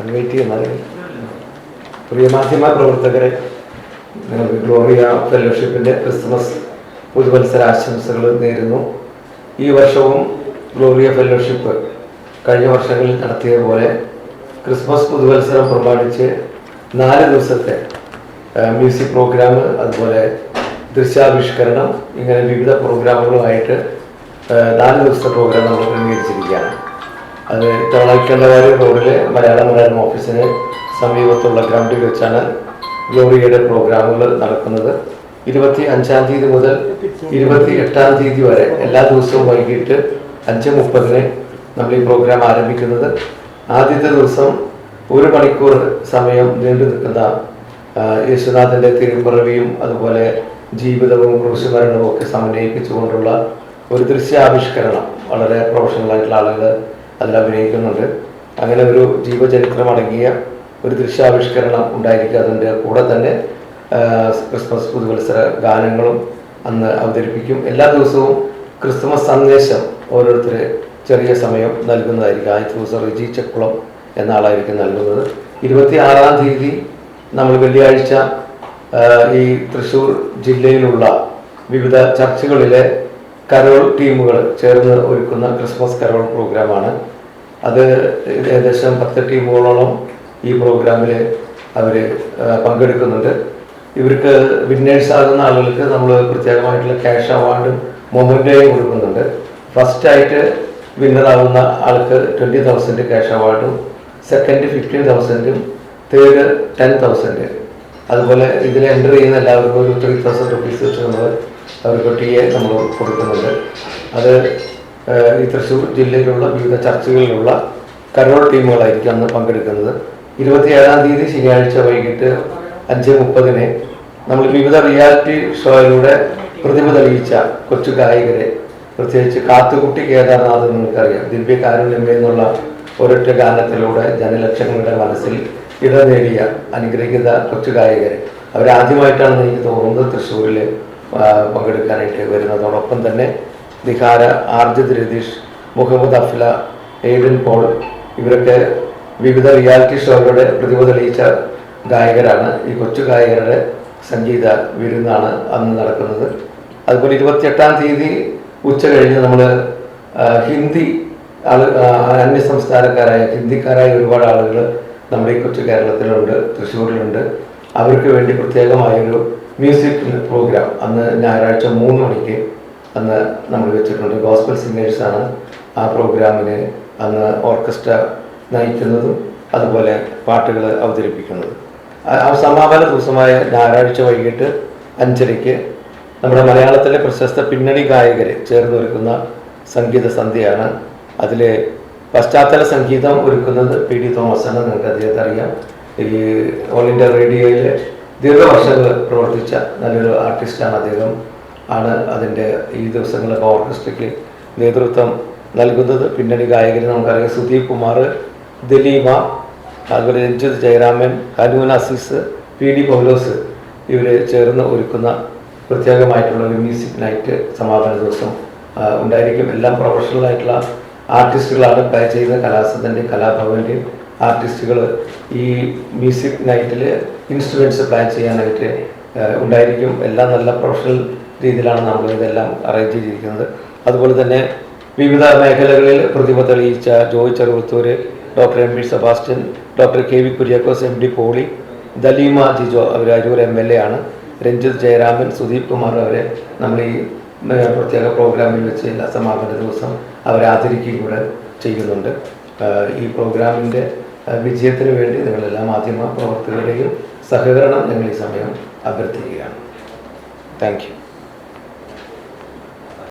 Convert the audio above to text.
അൺവൈറ്റ് ചെയ്യുന്നത് പ്രിയ മാധ്യമ പ്രവർത്തകരെ നിങ്ങൾക്ക് ഗ്ലോറിയ ഫെലോഷിപ്പിന്റെ ക്രിസ്മസ് പുതുവത്സര ആശംസകൾ നേരുന്നു. ഈ വർഷവും ഗ്ലോറിയ ഫെലോഷിപ്പ് കഴിഞ്ഞ വർഷങ്ങളിൽ നടത്തിയതുപോലെ ക്രിസ്മസ് പുതുവത്സരം പ്രമാണിച്ച് നാല് ദിവസത്തെ മ്യൂസിക് പ്രോഗ്രാം അതുപോലെ ദൃശ്യാവിഷ്കരണം ഇങ്ങനെ വിവിധ പ്രോഗ്രാമുകളുമായിട്ട് നാല് ദിവസത്തെ പ്രോഗ്രാം നമ്മൾ ക്രമീകരിച്ചിരിക്കുകയാണ്. അത് തവളക്കണ്ടവാരി റോഡിലെ മലയാള മനോരമ ഓഫീസിന് സമീപത്തുള്ള ഗ്രൗണ്ടിൽ വെച്ചാണ് ഗ്ലോറിയയുടെ പ്രോഗ്രാമുകൾ നടക്കുന്നത്. ഇരുപത്തി അഞ്ചാം തീയതി മുതൽ ഇരുപത്തി എട്ടാം തീയതി വരെ എല്ലാ ദിവസവും വൈകിട്ട് അഞ്ച് മുപ്പതിന് നമ്മൾ ഈ പ്രോഗ്രാം ആരംഭിക്കുന്നത്. ആദ്യത്തെ ദിവസം ഒരു മണിക്കൂർ സമയം നീണ്ടു നിൽക്കുന്ന യേശുനാഥന്റെ തിരുപ്പിറവിയും അതുപോലെ ജീവിതവും ക്രൂശുമരണവും ഒക്കെ സമന്വയിപ്പിച്ചുകൊണ്ടുള്ള ഒരു ദൃശ്യാവിഷ്കരണം. വളരെ പ്രൊഫഷണൽ ആയിട്ടുള്ള ആളുകൾ അതിൽ അഭിനയിക്കുന്നുണ്ട്. അങ്ങനെ ഒരു ജീവചരിത്രം അടങ്ങിയ ഒരു ദൃശ്യാവിഷ്കരണം ഉണ്ടായിരിക്കുക അതിന്റെ കൂടെ തന്നെ ക്രിസ്മസ് പുതുവത്സര ഗാനങ്ങളും അന്ന് അവതരിപ്പിക്കും. എല്ലാ ദിവസവും ക്രിസ്മസ് സന്ദേശം ഓരോരുത്തർ ചെറിയ സമയം നൽകുന്നതായിരിക്കും. ആദ്യത്തെ ദിവസം റിജി ചക്കുളം എന്ന ആളായിരിക്കും നൽകുന്നത്. ഇരുപത്തി ആറാം തീയതി നമ്മൾ വെള്ളിയാഴ്ച ഈ തൃശ്ശൂർ ജില്ലയിലുള്ള വിവിധ ചർച്ചുകളിലെ കരോൾ ടീമുകൾ ചേർന്ന് ഒരുക്കുന്ന ക്രിസ്മസ് കരോൾ പ്രോഗ്രാമാണ്. അത് ഏകദേശം പത്ത് ടീമുകളോളം ഈ പ്രോഗ്രാമിൽ അവർ പങ്കെടുക്കുന്നുണ്ട്. ഇവർക്ക് വിന്നേഴ്സ് ആകുന്ന ആളുകൾക്ക് നമ്മൾ പ്രത്യേകമായിട്ടുള്ള ക്യാഷ് അവാർഡും മൊമെന്റോയും കൊടുക്കുന്നുണ്ട്. ഫസ്റ്റ് ആയിട്ട് വിന്നറാകുന്ന ആൾക്ക് ട്വന്റി തൗസൻഡ് ക്യാഷ് അവാർഡും സെക്കൻഡ് ഫിഫ്റ്റീൻ തൗസൻഡും തേർഡ് ടെൻ തൗസൻഡ്. അതുപോലെ ഇതിൽ എന്റർ ചെയ്യുന്ന എല്ലാവർക്കും ഒരു ത്രീ തൗസൻഡ് റുപ്പീസ് വെച്ച് നമ്മൾ അവർക്ക് ടി എ നമ്മൾ കൊടുക്കുന്നുണ്ട്. അത് ഈ തൃശ്ശൂർ ജില്ലയിലുള്ള വിവിധ ചർച്ചകളിലുള്ള കരോൾ ടീമുകളായിരിക്കും അന്ന് പങ്കെടുക്കുന്നത്. ഇരുപത്തിയേഴാം തീയതി ശനിയാഴ്ച വൈകിട്ട് അഞ്ച് മുപ്പതിന് നമ്മൾ വിവിധ റിയാലിറ്റി ഷോയിലൂടെ പ്രതിഭ തെളിയിച്ച കൊച്ചു ഗായകരെ പ്രത്യേകിച്ച് കാത്തുകുട്ടി കേദാർനാഥ് നിങ്ങൾക്കറിയാം. ദിവ്യ കാരുണ്യം എന്നുള്ള ഒരൊറ്റ ഗാനത്തിലൂടെ ജനലക്ഷങ്ങളുടെ മനസ്സിൽ ഇടം നേടിയ അനുഗ്രഹിത കൊച്ചു ഗായകരെ. അവരാദ്യമായിട്ടാണ് എനിക്ക് തോന്നുന്നത് തൃശ്ശൂരിൽ പങ്കെടുക്കാനായിട്ട് വരുന്നതോടൊപ്പം തന്നെ നിഹാര ആർജിത് രതീഷ് മുഹമ്മദ് അഫ്ല എയ്ഡൻ പോൾ ഇവരൊക്കെ വിവിധ റിയാലിറ്റി ഷോകളുടെ പ്രതിഭ തെളിയിച്ച ഗായകരാണ്. ഈ കൊച്ചു ഗായകരുടെ സംഗീത വിരുന്നാണ് അന്ന് നടക്കുന്നത്. അതുപോലെ ഇരുപത്തിയെട്ടാം തീയതി ഉച്ച കഴിഞ്ഞ് നമ്മൾ ഹിന്ദി ആൾ അന്യ സംസ്ഥാനക്കാരായ ഹിന്ദിക്കാരായ ഒരുപാട് ആളുകൾ നമ്മുടെ ഈ കൊച്ചു കേരളത്തിലുണ്ട് തൃശ്ശൂരിലുണ്ട്. അവർക്ക് വേണ്ടി പ്രത്യേകമായൊരു മ്യൂസിക് പ്രോഗ്രാം അന്ന് ഞായറാഴ്ച മൂന്ന് മണിക്ക് അന്ന് നമ്മൾ വെച്ചിട്ടുണ്ട് ഗോസ്ബൽ സിംഗേഴ്സാണ് ആ പ്രോഗ്രാമിന് അന്ന് ഓർക്കസ്ട്ര നയിക്കുന്നതും അതുപോലെ പാട്ടുകൾ അവതരിപ്പിക്കുന്നതും. ആ സമാപന ദിവസമായ ഞായറാഴ്ച വൈകിട്ട് അഞ്ചരയ്ക്ക് നമ്മുടെ മലയാളത്തിലെ പ്രശസ്ത പിന്നണി ഗായകരെ ചേർന്ന് ഒരുക്കുന്ന സംഗീത സന്ധ്യയാണ്. അതിലെ പശ്ചാത്തല സംഗീതം ഒരുക്കുന്നത് പി ഡി തോമസ് ആണ് നിങ്ങൾക്ക് അദ്ദേഹത്തെ അറിയാം. ഈ ഓൾ ഇന്ത്യ റേഡിയോയിൽ ദീർഘവർഷങ്ങൾ പ്രവർത്തിച്ച നല്ലൊരു ആർട്ടിസ്റ്റാണ് അദ്ദേഹം. ആണ് അതിന്റെ ഈ ദിവസങ്ങളൊക്കെ ഓർക്കസ്ട്രയ്ക്ക് നേതൃത്വം നൽകുന്നത്. പിന്നണി ഗായകർ നമുക്കറിയാം സുദീപ് കുമാർ ദിലീമ അതുപോലെ രഞ്ജിത് ജയരാമൻ ഹനുമൻ അസീസ് പി ഡി പൗലോസ് ഇവർ ചേർന്ന് ഒരുക്കുന്ന പ്രത്യേകമായിട്ടുള്ള ഒരു മ്യൂസിക് നൈറ്റ് സമാപന ദിവസം ഉണ്ടായിരിക്കും. എല്ലാം പ്രൊഫഷണൽ ആയിട്ടുള്ള ആർട്ടിസ്റ്റുകളാണ് പ്ലേ ചെയ്യുന്ന കലാസത്തിന്റെയും കലാഭവന്റെയും ആർട്ടിസ്റ്റുകൾ ഈ മ്യൂസിക് നൈറ്റിൽ ഇൻസ്ട്രുമെന്റ്സ് പ്ലാൻ ചെയ്യാനായിട്ട് ഉണ്ടായിരിക്കും. എല്ലാം നല്ല പ്രൊഫഷണൽ രീതിയിലാണ് നമ്മൾ ഇതെല്ലാം അറേഞ്ച് ചെയ്തിരിക്കുന്നത്. അതുപോലെ തന്നെ വിവിധ മേഖലകളിൽ പ്രതിഭ തെളിയിച്ച Joy Cheruvathur doctor M P Sebastian doctor K V Kuriakose M D Poly Daleema Jijo our Aroor M L A ആണ്. രഞ്ജിത് ജയരാമൻ സുദീപ് കുമാർ അവരെ നമ്മൾ ഈ പ്രത്യേക പ്രോഗ്രാമിൽ വെച്ച് എല്ലാ സമാപന ദിവസം അവരെ ആദരിക്കുകയും കൂടെ ചെയ്യുന്നുണ്ട്. ഈ പ്രോഗ്രാമിന്റെ വിജയത്തിന് വേണ്ടി നിങ്ങളെല്ലാ മാധ്യമ പ്രവർത്തകരുടെയും സഹകരണം ഞങ്ങൾ ഈ സമയം അഭ്യർത്ഥിക്കുകയാണ്. Thank you.